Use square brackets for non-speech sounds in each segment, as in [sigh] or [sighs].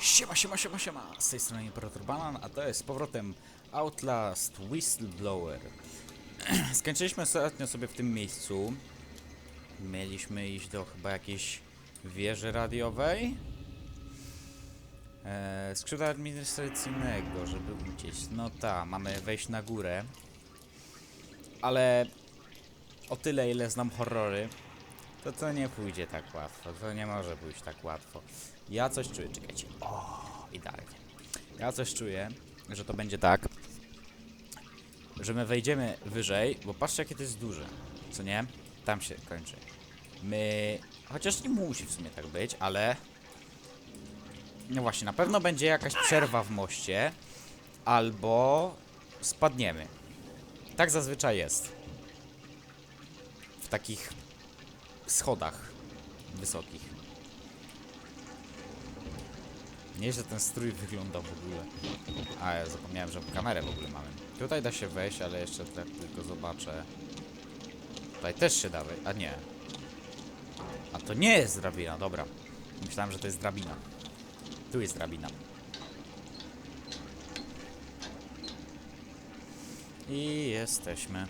Siema, siema, siema, siema. Z tej strony Imperator Banan, a to jest z powrotem Outlast Whistleblower. [clears throat] Skończyliśmy ostatnio sobie w tym miejscu. Mieliśmy iść do chyba jakiejś wieży radiowej. Eee, skrzydła administracyjnego, żeby uciec. No tak, mamy wejść na górę. Ale o tyle, ile znam horrory, to to nie pójdzie tak łatwo. To nie może pójść tak łatwo. Ja coś czuję, czekajcie. O, idealnie. Ja coś czuję, że to będzie tak, że my wejdziemy wyżej, bo patrzcie jakie to jest duże, co nie? Tam się kończy. My, chociaż nie musi w sumie tak być, ale no właśnie, na pewno będzie jakaś przerwa w moście, albo spadniemy. Tak zazwyczaj jest. W takich schodach wysokich. Nieźle ten strój wygląda w ogóle. A ja zapomniałem, że kamerę w ogóle mamy. Tutaj da się wejść, ale jeszcze tak tylko zobaczę. Tutaj też się da wejść. A nie. A to nie jest drabina, dobra. Myślałem, że to jest drabina. Tu jest drabina. I jesteśmy.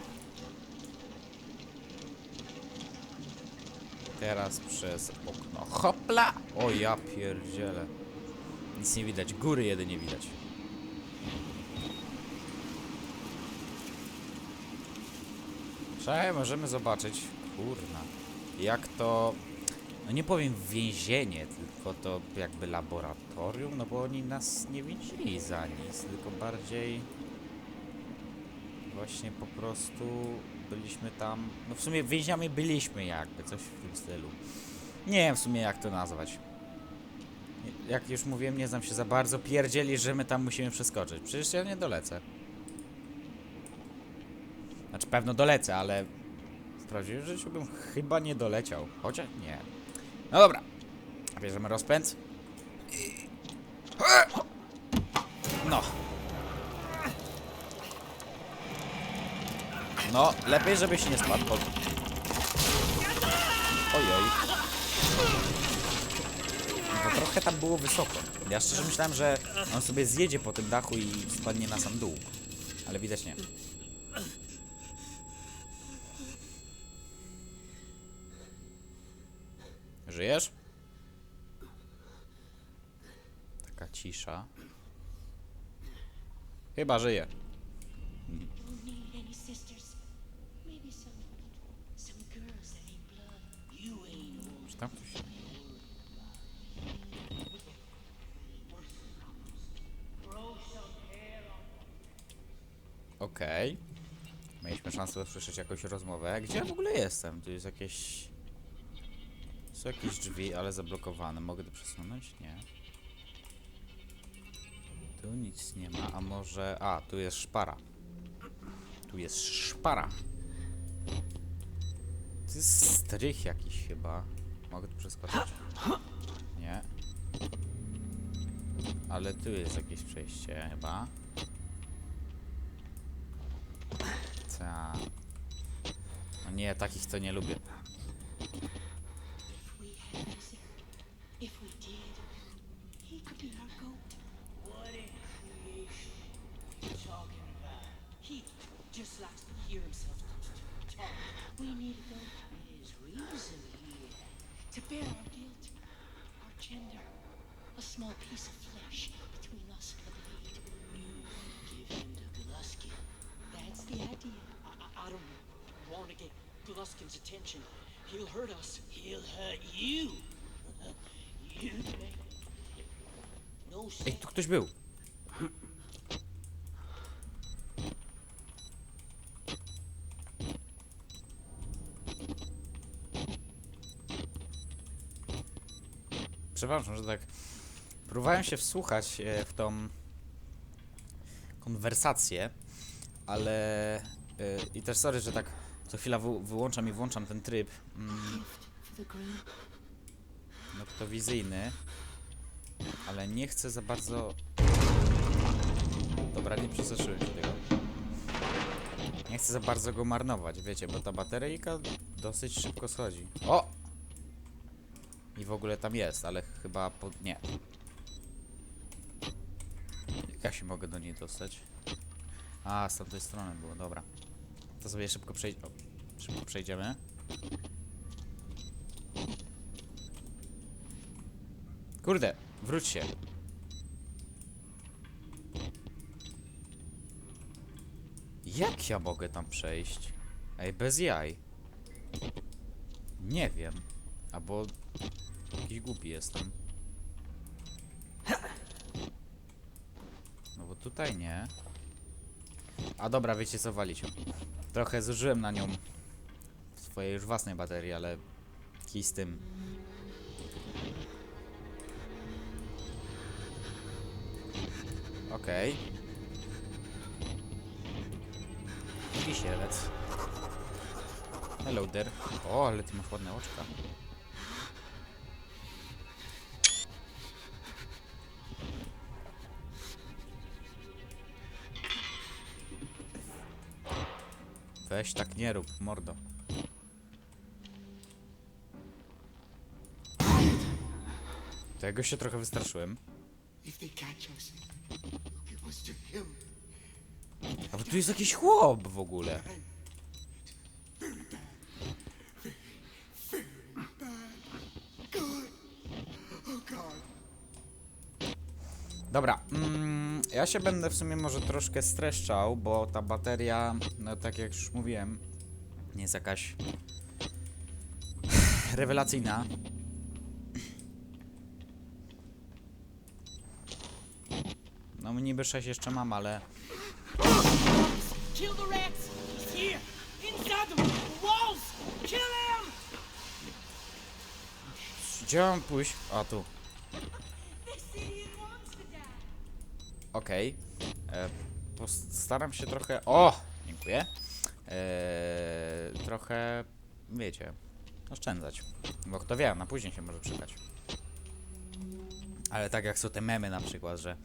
Teraz przez okno. Hopla! O ja pierdzielę. Nic nie widać. Góry jedynie widać. Czekaj, możemy zobaczyć. Kurna. Jak to... No nie powiem więzienie, tylko to jakby laboratorium, no bo oni nas nie widzieli za nic, tylko bardziej... Właśnie po prostu byliśmy tam. No w sumie więźniami byliśmy jakby, coś w tym stylu. Nie wiem w sumie jak to nazwać. Jak już mówiłem, nie znam się za bardzo. Pierdzieli, że my tam musimy przeskoczyć. Przecież ja nie dolecę. Znaczy pewno dolecę, ale w prawdziwym życiu bym chyba nie doleciał. Chociaż nie. No dobra. Bierzemy rozpęd. No. No, lepiej żebyś nie spadł. Bo... Ojoj. Bo trochę tam było wysoko. Ja szczerze myślałem, że on sobie zjedzie po tym dachu i spadnie na sam dół. Ale widać nie. Żyjesz? Taka cisza. Chyba żyje. Okej. Mieliśmy szansę usłyszeć jakąś rozmowę. Gdzie ja w ogóle jestem? Tu jest jakieś... Są jakieś drzwi, ale zablokowane. Mogę to przesunąć? Nie. Tu nic nie ma, a może... A, tu jest szpara. Tu jest szpara. To jest strych jakiś chyba. Mogę tu przeskoczyć? Nie. Ale tu jest jakieś przejście chyba. Ta. No nie, takich to nie lubię. If we had his, if we did, he could be our goat. What in creation you talking about? He just likes to hear himself talk. We need reason here to our gender, a small piece of flesh between us and the meat. You give him to Gluskin. That's the idea. I, I- I don't want to get Gluskin's attention. He'll hurt us. He'll hurt you. You no Ej, tu ktoś był. Przepraszam, że tak próbowałem się wsłuchać e, w tą konwersację, ale e, i też sorry, że tak co chwila wy, wyłączam i włączam ten tryb mm, the groom. noktowizyjny, ale nie chcę za bardzo... Dobra, nie przestraszyłem się tego. Nie chcę za bardzo go marnować, wiecie, bo ta bateryjka dosyć szybko schodzi. O! I w ogóle tam jest, ale chyba pod... nie. Jak się mogę do niej dostać? A, z tamtej strony było, dobra. To sobie szybko przejdź... O, szybko przejdziemy. Kurde, wróć się. Jak ja mogę tam przejść? Ej, bez jaj. Nie wiem. Albo jakiś głupi jestem. No bo tutaj nie. A dobra, wiecie co, walić. Trochę zużyłem na nią swojej już własnej baterii, ale kij z tym. Okej. Wisielec. Hello there. O, ale ty masz ładne oczka. Weź tak nie rób, mordo. Tego się trochę wystraszyłem. A bo tu jest jakiś chłop w ogóle. Oh. Dobra, mm, ja się będę w sumie może troszkę streszczał, bo ta bateria, no tak jak już mówiłem, jest jakaś [sighs] rewelacyjna. No niby 6 jeszcze mam, ale gdzie mam pójść? A tu. Okej. E, Postaram się trochę. O! Dziękuję. E, trochę, wiecie, oszczędzać. Bo kto wie, na później się może przydać. Ale tak jak są te memy na przykład, że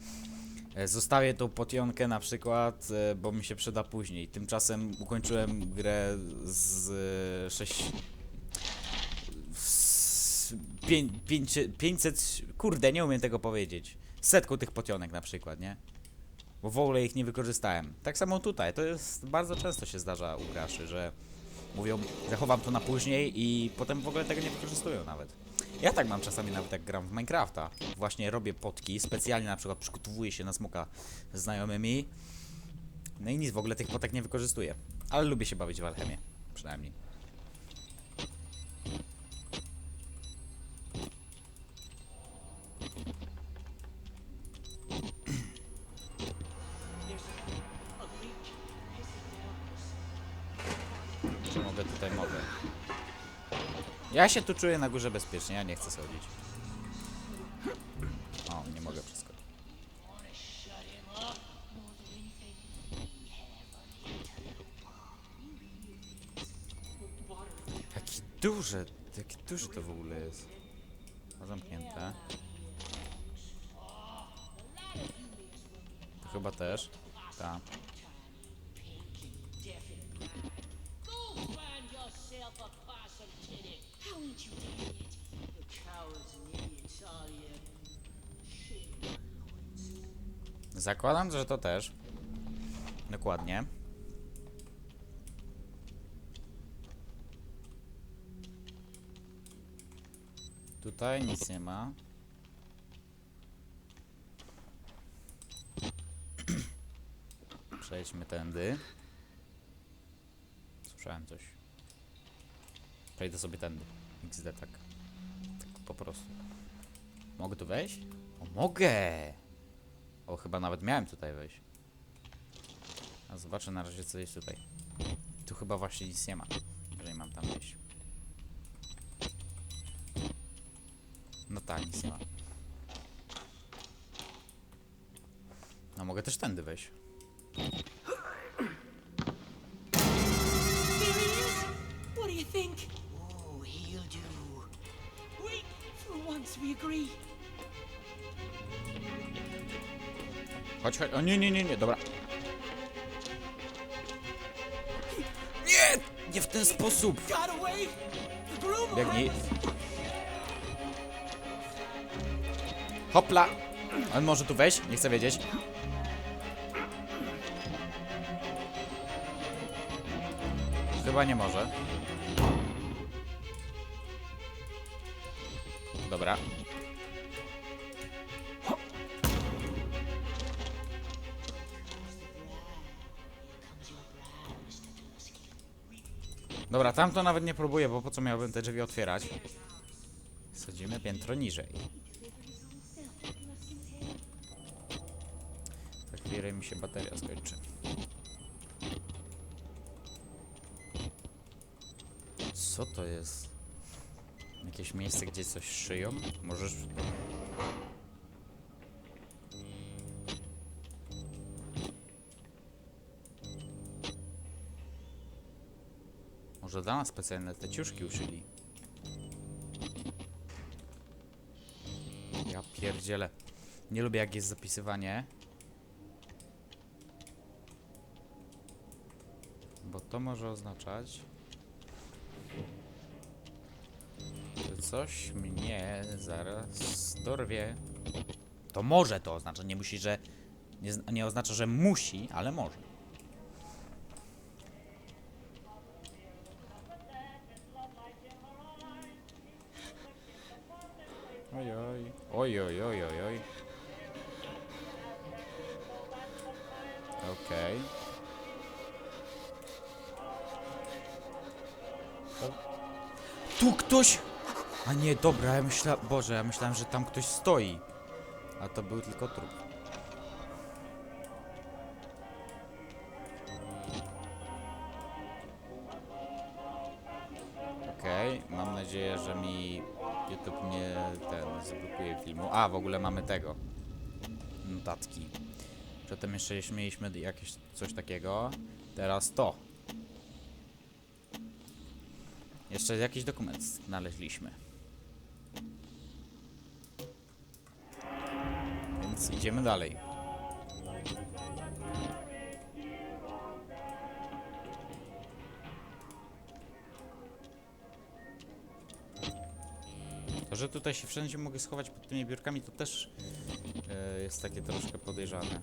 e, zostawię tą potionkę na przykład, bo mi się przyda później. Tymczasem ukończyłem grę z e, 6 z pię- pięcie- 500, kurde, nie umiem tego powiedzieć. Setką tych potionek na przykład, nie? Bo w ogóle ich nie wykorzystałem. Tak samo tutaj, to jest, bardzo często się zdarza u graczy, że mówią, zachowam to na później i potem w ogóle tego nie wykorzystują nawet. Ja tak mam czasami nawet jak gram w Minecrafta. Właśnie robię potki, specjalnie na przykład przygotowuję się na smoka z znajomymi. No i nic, w ogóle tych potek nie wykorzystuję. Ale lubię się bawić w alchemię, przynajmniej. Czy mogę tutaj mogę? Ja się tu czuję na górze bezpiecznie, ja nie chcę schodzić. O, nie mogę przeskoczyć. Jaki duże, jaki duży to w ogóle jest. A zamknięte. To chyba też. Tak. Zakładam, że to też. Dokładnie. Tutaj nic nie ma. Przejdźmy tędy. Słyszałem coś. Przejdę sobie tędy. XD tak. Tak po prostu. Mogę tu wejść? O, mogę! O, chyba nawet miałem tutaj wejść. A zobaczę na razie co jest tutaj. Tu chyba właśnie nic nie ma, jeżeli mam tam wejść. No tak, nic nie ma. No mogę też tędy wejść. What do you think? Oh, he'll do. Wait! For once we agree. Chodź, chodź. O nie, nie, nie, nie, dobra. Nie! Nie w ten sposób! Biegnij. Hopla! On może tu wejść? Nie chcę wiedzieć. Chyba nie może. Dobra. Dobra, tam to nawet nie próbuję, bo po co miałbym te drzwi otwierać? Sadzimy piętro niżej. Za chwilę mi się bateria skończy. Co to jest? Jakieś miejsce, gdzie coś szyją? Możesz... Może dla nas specjalne te ciuszki uszyli? Ja pierdzielę. Nie lubię jak jest zapisywanie. Bo to może oznaczać, że coś mnie zaraz dorwie. To może to oznacza, nie musi, że. Nie, nie oznacza, że musi, ale może. Oj. Oj, oj, oj, oj. Okej. Tu ktoś! A nie, dobra, ja myślałem... Boże, ja myślałem, że tam ktoś stoi. A to był tylko trup. Okej, mam nadzieję, że mi YouTube nie ten zablokuje filmu. A, w ogóle mamy tego. Notatki. Przedtem jeszcze mieliśmy jakieś coś takiego. Teraz to. Jeszcze jakiś dokument znaleźliśmy. Więc idziemy dalej. To, że tutaj się wszędzie mogę schować pod tymi biurkami, to też e, jest takie troszkę podejrzane.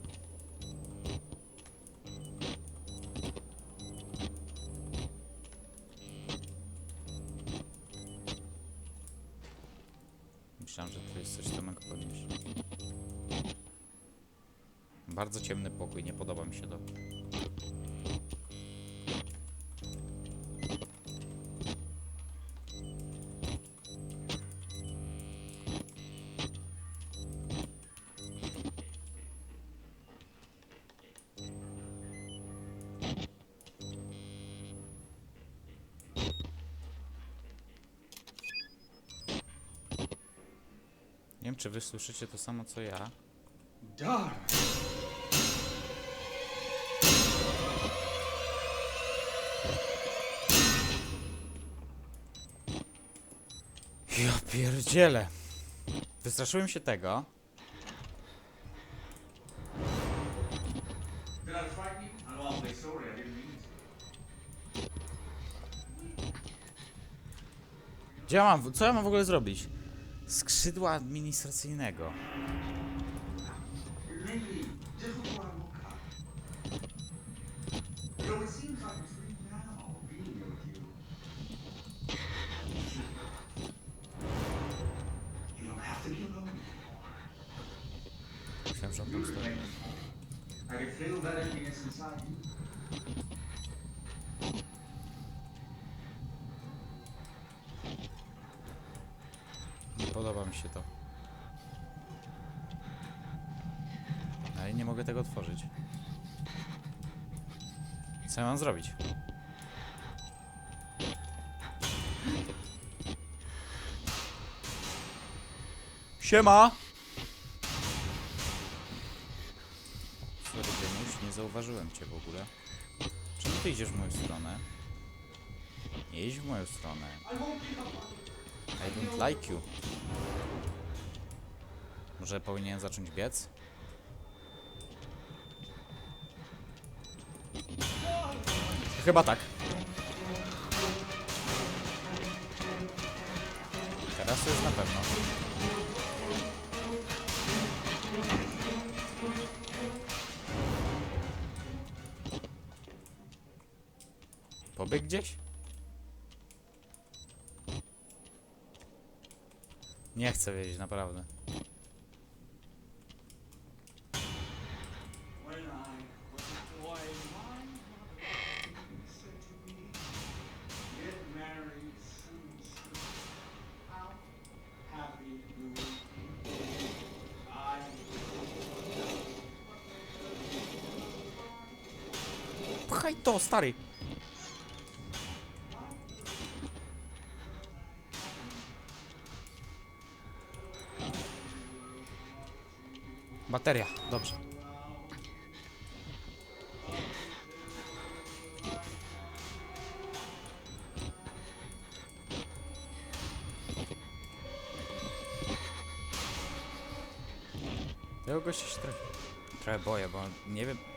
Myślałem, że to jest coś, co mogę podnieść. Bardzo ciemny pokój, nie podoba mi się to. Czy wy słyszycie to samo, co ja. Darn! Ja pierdzielę. Wystraszyłem się tego. To. Gdzie ja mam, co ja mam w ogóle zrobić? Skrzydła administracyjnego. Co ja mam zrobić? Siema! Sorry, Denuś, nie zauważyłem cię w ogóle. Czemu ty idziesz w moją stronę? Nie idź w moją stronę. I don't like you. Może powinienem zacząć biec? Chyba tak. Teraz jest na pewno. Pobiegł gdzieś? Nie chcę wiedzieć, naprawdę. Pchaj to, stary! Bateria, dobrze. Tego gościa się trochę, trochę boję, bo nie wiem...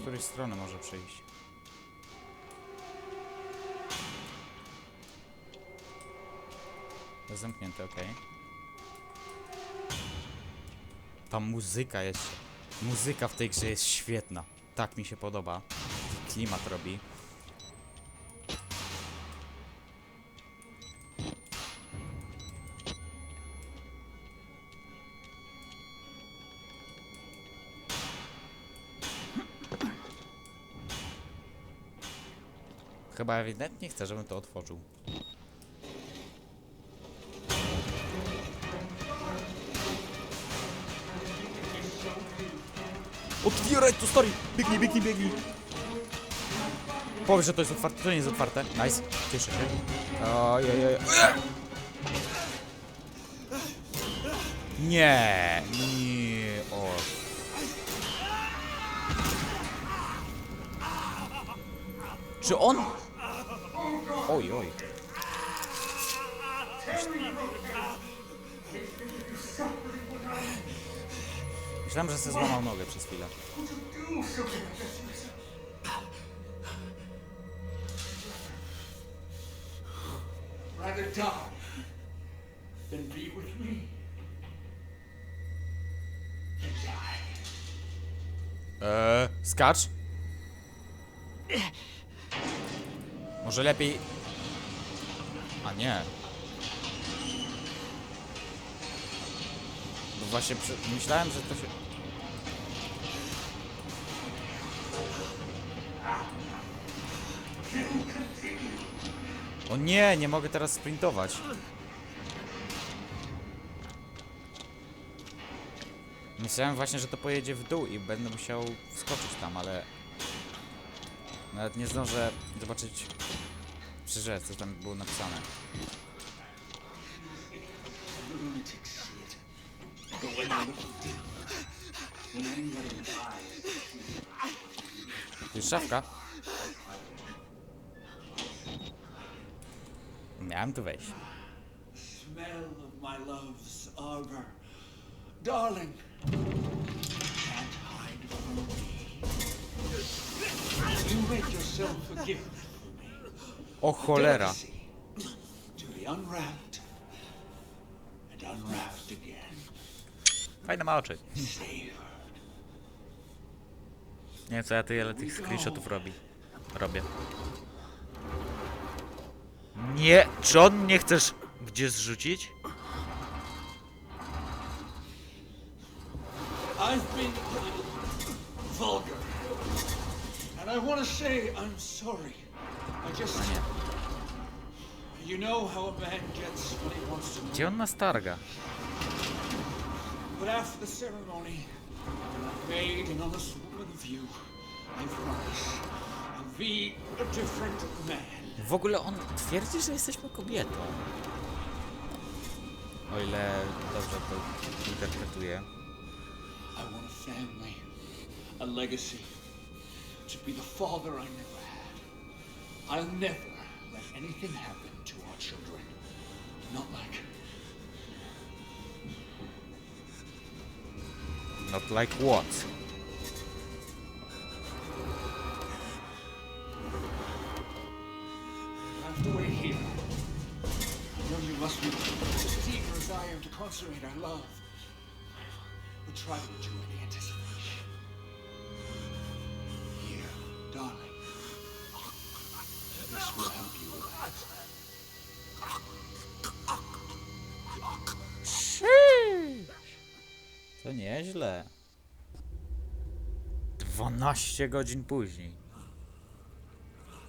której strony może przyjść. To zamknięte, ok. Ta muzyka jest. Muzyka w tej grze jest świetna. Tak mi się podoba. Klimat robi. Chyba ewidentnie chce, żebym to otworzył. Otwieraj to story! Biegnij, biegnij, biegnij! Powiedz, że to jest otwarte, to nie jest otwarte. Nice, cieszę się. Ojej. Nie, nie, o. Czy on? Oj, oj. Myślałem, że sobie złamał nogę przez chwilę. Rather die than be with me. Than die. Eee, skacz. Może lepiej... Nie. Bo właśnie przy... myślałem, że to się... O nie, nie mogę teraz sprintować. Myślałem właśnie, że to pojedzie w dół i będę musiał wskoczyć tam, ale... Nawet nie zdążę zobaczyć... Przeżyję, co tam było napisane. Jest szafka. Miałem tu wejść. smell of my love's arbor. Darling, can't hide from me. You make yourself a gift for me. O cholera. Fajne ma oczy. Nie wiem co ja tyle tych screenshotów robi. Robię. Nie, czy on nie chcesz gdzie zrzucić? I've been vulgar. And I want to say I'm sorry. A to Gdzie on nas targa? But after the ceremony, I made an honest woman of you. I promise. I'll be a different man. W ogóle on twierdzi, że jesteśmy kobietą. O ile dobrze to interpretuję. I want a family, a legacy, to be the father I never. I'll never let anything happen to our children. Not like Not like what? Nieźle. 12 godzin później.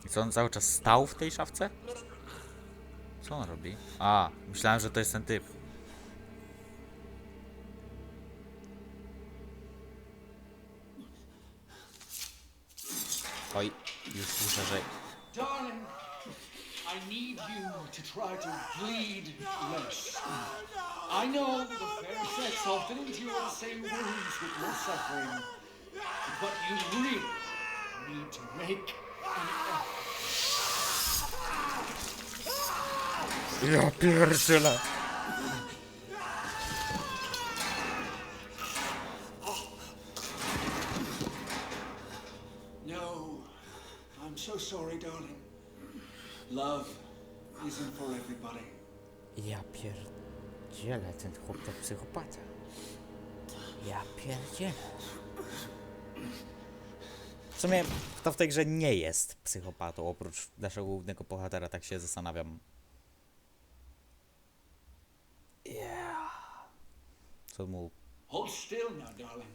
I co on cały czas stał w tej szafce? Co on robi? A, myślałem, że to jest ten typ. Oj, już słyszę, że I need you to try to bleed less. I know the fair sex often endure the same wounds with your suffering, but you really need to make an effort. Ja pierdzielę. No, I'm so sorry, darling. Love isn't for everybody. Ja pierdzielę, ten chłop to psychopata. Ja pierdzielę. W sumie kto w tej grze nie jest psychopatą, oprócz naszego głównego bohatera, tak się zastanawiam. Yeah. Co mu... Hold still now, darling.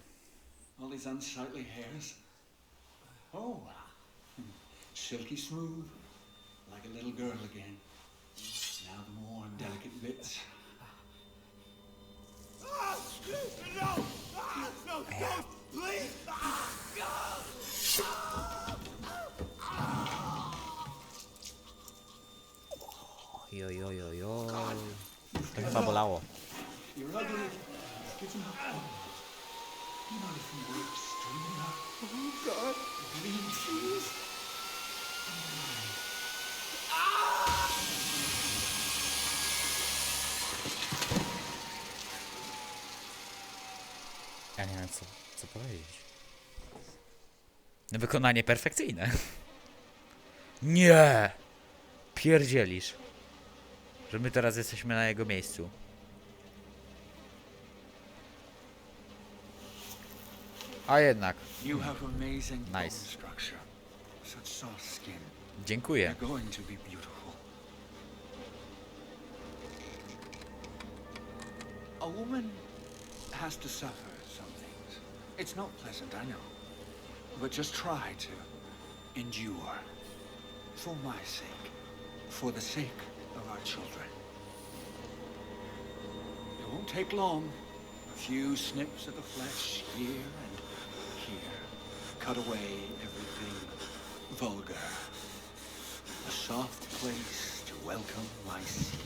All these unsightly hairs. Oh, silky smooth, like a little girl again. Now the more delicate bits. No! no! No! Please! Ah, go! Yo, yo, yo, yo. Ten zabolało. You're ugly. Give him up. Not if he? Oh, God. Green cheese. Wiem co, co powiedzieć. Wykonanie perfekcyjne. [laughs] Nie! Pierdzielisz. Że my teraz jesteśmy na jego miejscu. A jednak. Nice. Dziękuję. A woman has to suffer. It's not pleasant, I know. But just try to endure. For my sake. For the sake of our children. It won't take long. A few snips of the flesh here and here. Cut away everything vulgar. A soft place to welcome my seed.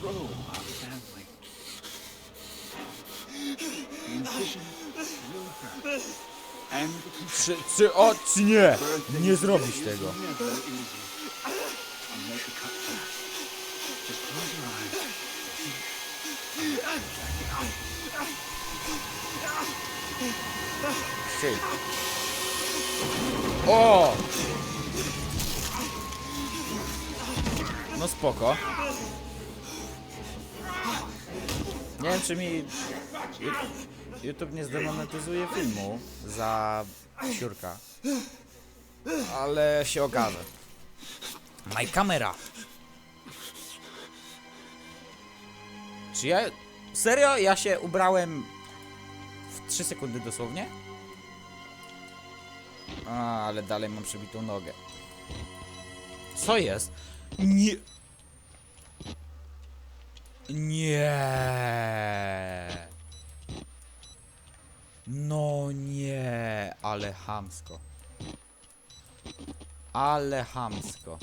Grow our family. The incision Czy, czy, o, czy nie! Nie zrobisz is tego. Chill. O! No spoko. Nie wiem czy mi YouTube nie zdemonetyzuje filmu za siurka. Ale się okaże. My kamera. Czy ja... Serio? Ja się ubrałem w 3 sekundy dosłownie? A, ale dalej mam przebitą nogę. Co jest? Nie. Nie. No nie, ale hamsko. Ale hamsko.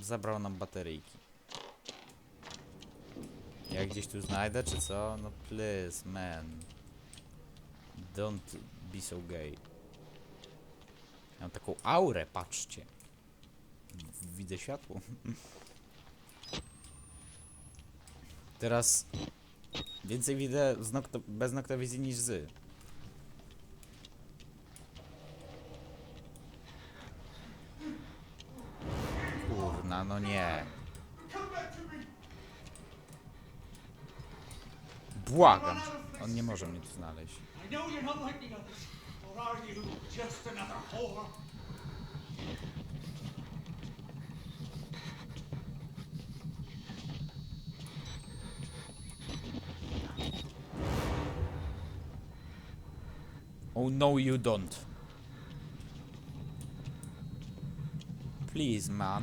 Zabrał nam bateryjki. Ja gdzieś tu znajdę, czy co? No please, man. Don't be so gay. Mam taką aurę, patrzcie. Widzę światło. [laughs] Teraz więcej widzę z nokto, bez noktowizji niż z. Kurna, no nie. Błagam. On nie może mnie tu znaleźć. Oh no you don't. Please man.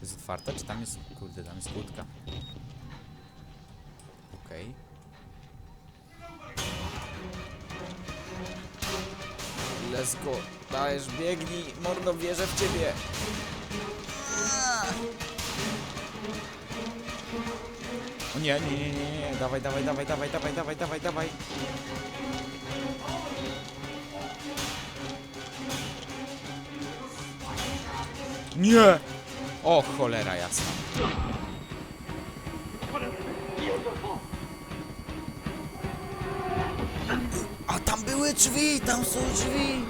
Jest otwarta, czy tam jest... Kurde, tam jest kłódka. Okej. Let's go. Dajesz, biegnij. Mordo, wierzę w ciebie. O nie, nie, nie, nie, nie. Dawaj, dawaj, dawaj, dawaj, dawaj, dawaj, dawaj, dawaj. Nie! O cholera jasna. A tam były drzwi, tam są drzwi.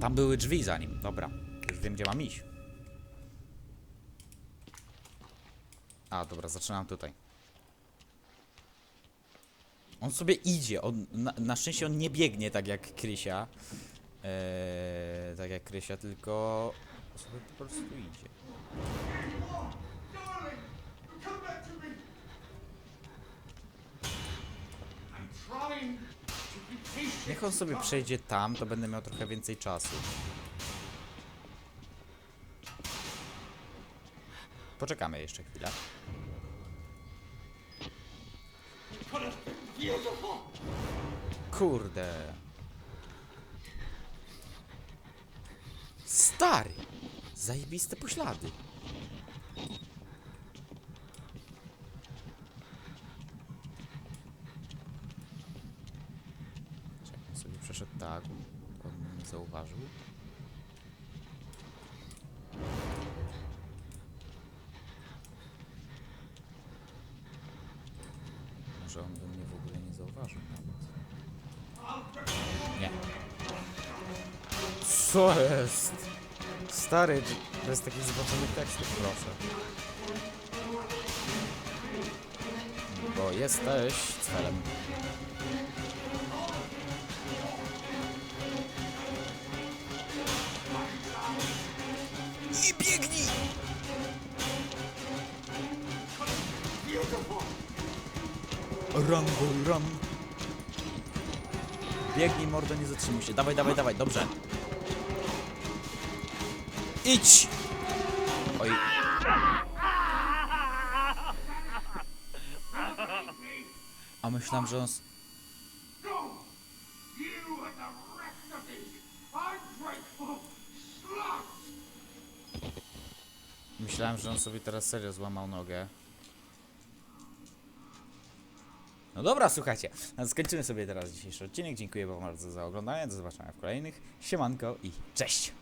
Tam były drzwi za nim. Dobra, już wiem gdzie mam iść. A, dobra, zaczynam tutaj. On sobie idzie. On, na, na szczęście on nie biegnie tak jak Krysia. Eee, tak jak Krysia, tylko sobie po prostu idzie. Niech on sobie przejdzie tam, to będę miał trochę więcej czasu. Poczekamy jeszcze chwilę. Kurde. Stary. Zajebiste poślady. Czekaj, sobie przeszedł tak. On mnie nie zauważył. Co jest? Stary, bez takich zboczonych tekstów, proszę. Bo jesteś celem. I biegnij! Run, boy, run. Biegnij, mordo, nie zatrzymuj się. Dawaj, dawaj, dawaj, dobrze. Idź! Oj. A myślałem, że on... Myślałem, że on sobie teraz serio złamał nogę. No dobra, słuchajcie. No, skończymy sobie teraz dzisiejszy odcinek. Dziękuję wam bardzo za oglądanie. Do zobaczenia w kolejnych. Siemanko i cześć!